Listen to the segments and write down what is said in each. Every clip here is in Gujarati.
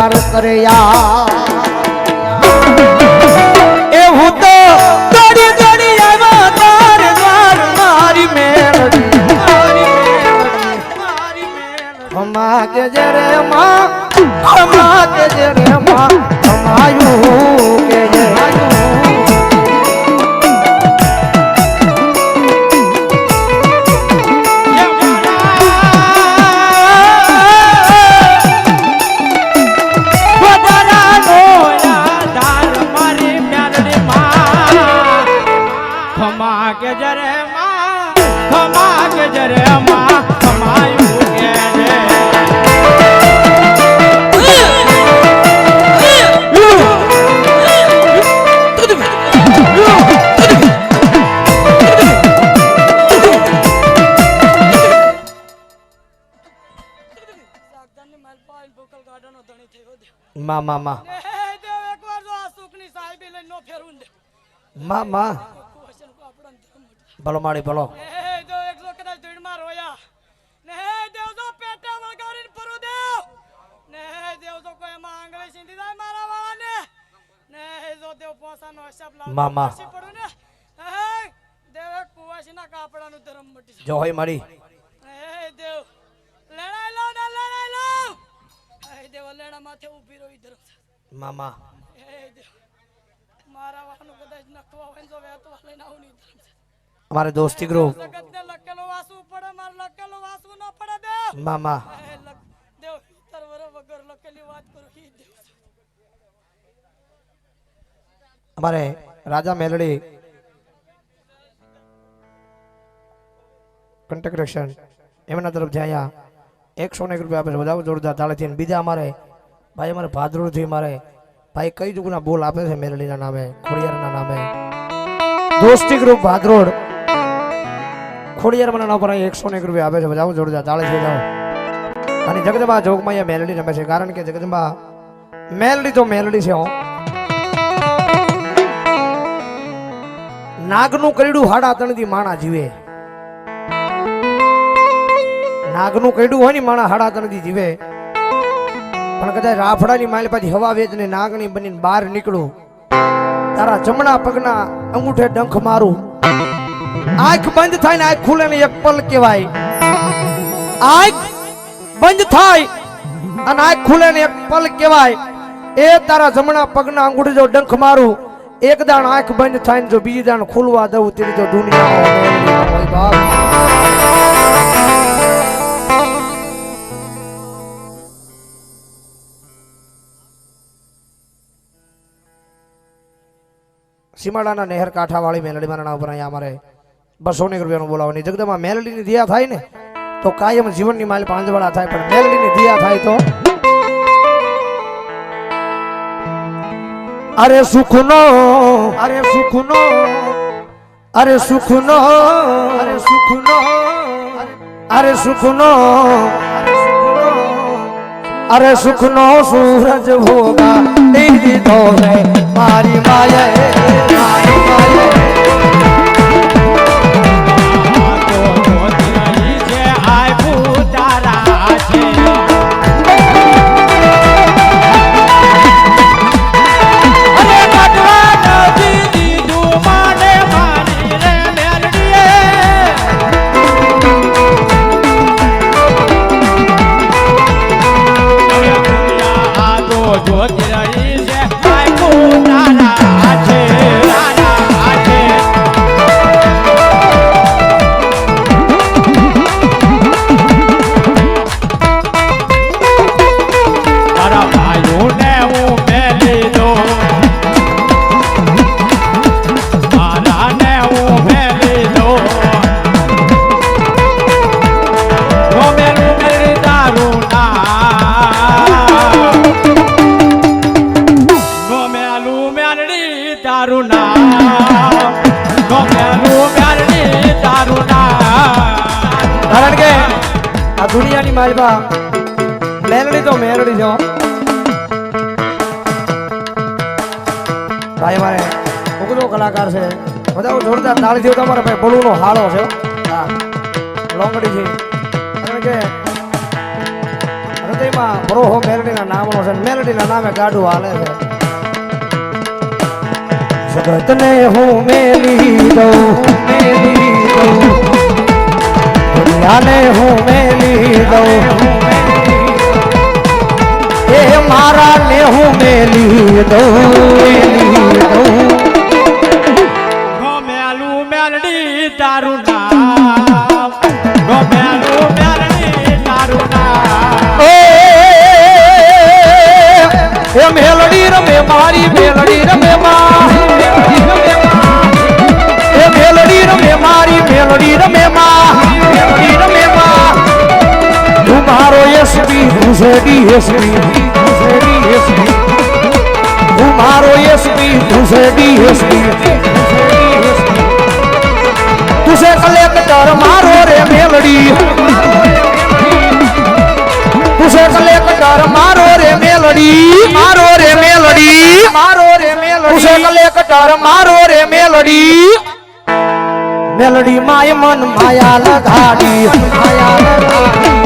કર્યા. એવું તો દોડી દોડી આવ્યો તાર દ્વાર મારી મેળ મારી મેળ મારી મેળ ખમા કે જે રે માં વાળાને. ને હે જો દેવ પોસાનો હિસાબ લાવતો મામા. જો હોય મારી ધર્મ છે. માં માં હે દેવ મારા વાહનું કદાચ નખવા હોય ને જો લઈને આવું નહીં અમારે દોસ્તી ગ્રુપ. જગતને લકેલો વાંચવું પડે મારે લકેલો વાંચવું ન પડે દેવમાં માં હે લખ- દેવ તર વગર લખેલી વાત કરું ઈ દેવ અમારે રાજા મેલડી. કન્ટ્રક્શન એમના તરફ અહીંયા એકસો ને એક રૂપિયા આપે છે. બધા જોરદાર તાળેથી બીજા અમારે ભાઈ, અમારે ભાદરોડથી મારે ભાઈ કઈ જુગના બોલ આપે છે મેલડીના નામે, ખોડિયારના નામે? દોસ્તી ગ્રુપ ભાદરોડ. ખોડિયારના નામ પર એકસો એક રૂપિયા આપે છે. બધા તાળી થઈ જાઓ અને જગદંબા જોગમાં અહીંયા મેલડી રમે છે. કારણ કે જગદંબા મેલડી તો મેલડી છે નાગનું કઈડું હાડા ત્રણથી માણા જીવે. નાગનું કઈડું હોય ને માણા હાડા ત્રણથી જીવે. પણ કદાચ રાફડાની માલ પાછી હવા વેચને નાગણી બનીને બહાર નીકળું. તારા જમણા પગના અંગૂઠે ડંખ મારું. આંખ બંધ થાય ને આંખ ખુલે ને એક પલ કહેવાય. આંખ બંધ થાય અને આંખ ખુલે ને એક પલ કહેવાય. એ તારા જમણા પગના અંગૂઠે જો ડંખ મારું, એક દાણ આંખ બંધ થાય ને જો બીજી દાણ ખુલવા દઉં તેની તો દુનિયા સીમાડાના નહેર કાંઠાવાળી મેલડી મારા ઉપર અહીંયા અમારે બસો ને રૂપિયાનું બોલાવવાની. જગદમાં મેલડીની દિયા થાય ને, તો કાયમ જીવનની માલ પાંજવાળા થાય, પણ મેલડીની દિયા થાય તો? અરે સુખનો અરે સુખનો અરે સુખનો અરે સુખનો અરે સુખનો અરે સુખનો સૂરજ ભોગા મારી માયે મારી માયે. આ દુનિયાની મેલડી તો મેલડી હો. ભાઈ મારે ઉગલો કલાકાર છે. બધા જોરદાર તાળી થયો તમારે ભાઈ બળુનો હાળો છે. હા લોંગડી છે કારણ કે હૃદયમાં બરોહો મેલડીના નામનો છે મેલડીના નામે ગાડું હાલે છે. જગતને હું મેલી દઉં. મેલી દઉં. દુનિયાને હું મેલી મેલી દઉં મેલી દઉં ગોમેલું મેલડી તારું નામ ગોમેલું મેલડી તારું નામ એ એ મેલડી રમે મારી મેલડી રમે મારી છે ડીએસપી તું છે કલેક્ટર મારો રે મેલડી તુસે કલેક્ટર મારો રે મેલડી મારો રે મેલડી મારો રે મેલડી તુસે કલેક્ટર મારો રે મેલડી મેલડી માય મન માયા લગાડી માયા લગાડી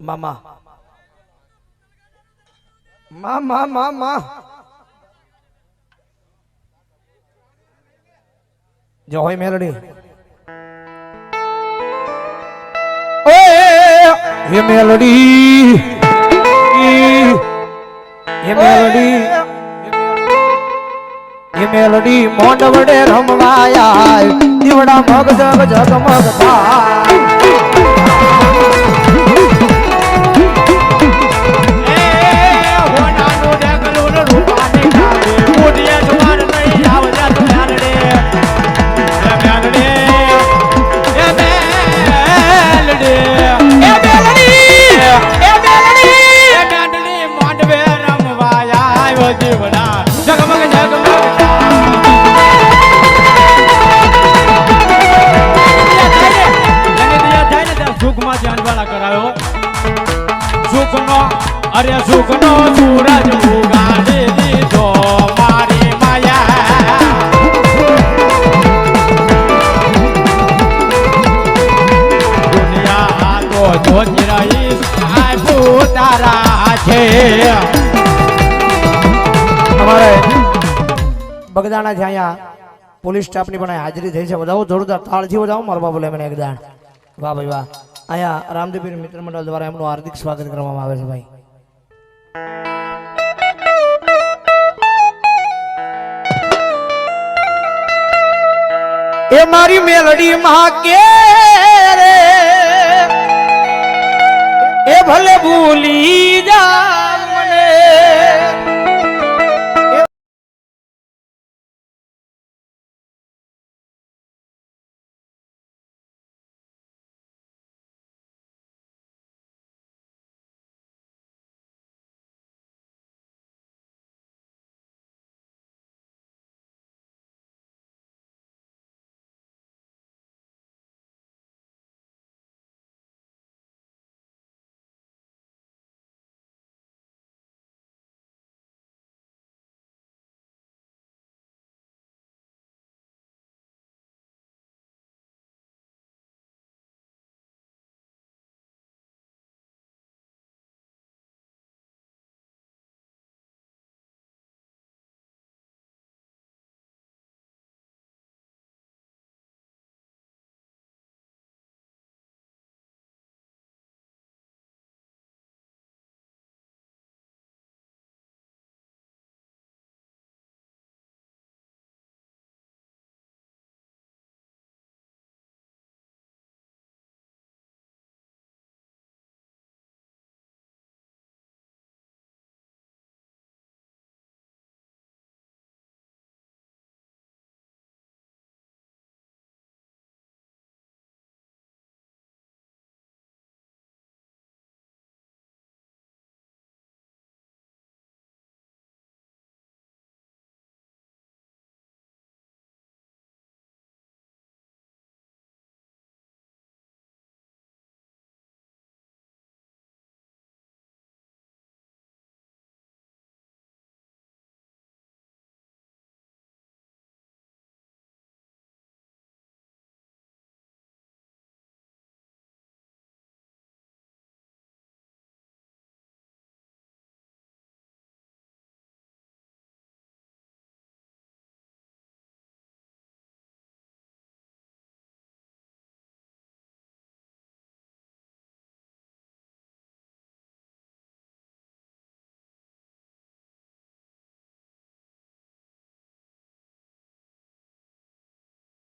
મામા મામા મામા જો હોય મેલડી એ મેલડી એ મેલડી એ મેલડી મોઢ વડે રમવાયા. દીવડા મગ, જગ જગમગ થાય અરે સુખનો સૂરજ ઉગાડી બગદાણા છે અહીંયા, પોલીસ સ્ટાફની પણ હાજરી થઈ છે. વધાવો જોરદાર તાળથી વધાવો મારા બાબુ મને એકદાણ વાહ ભાઈ વાહ. અહીંયા રામદેવીર મિત્ર મંડળ દ્વારા એમનું હાર્દિક સ્વાગત કરવામાં આવે છે ભાઈ. એ મારી મેલડી માં કે એ ભલે ભૂલી જા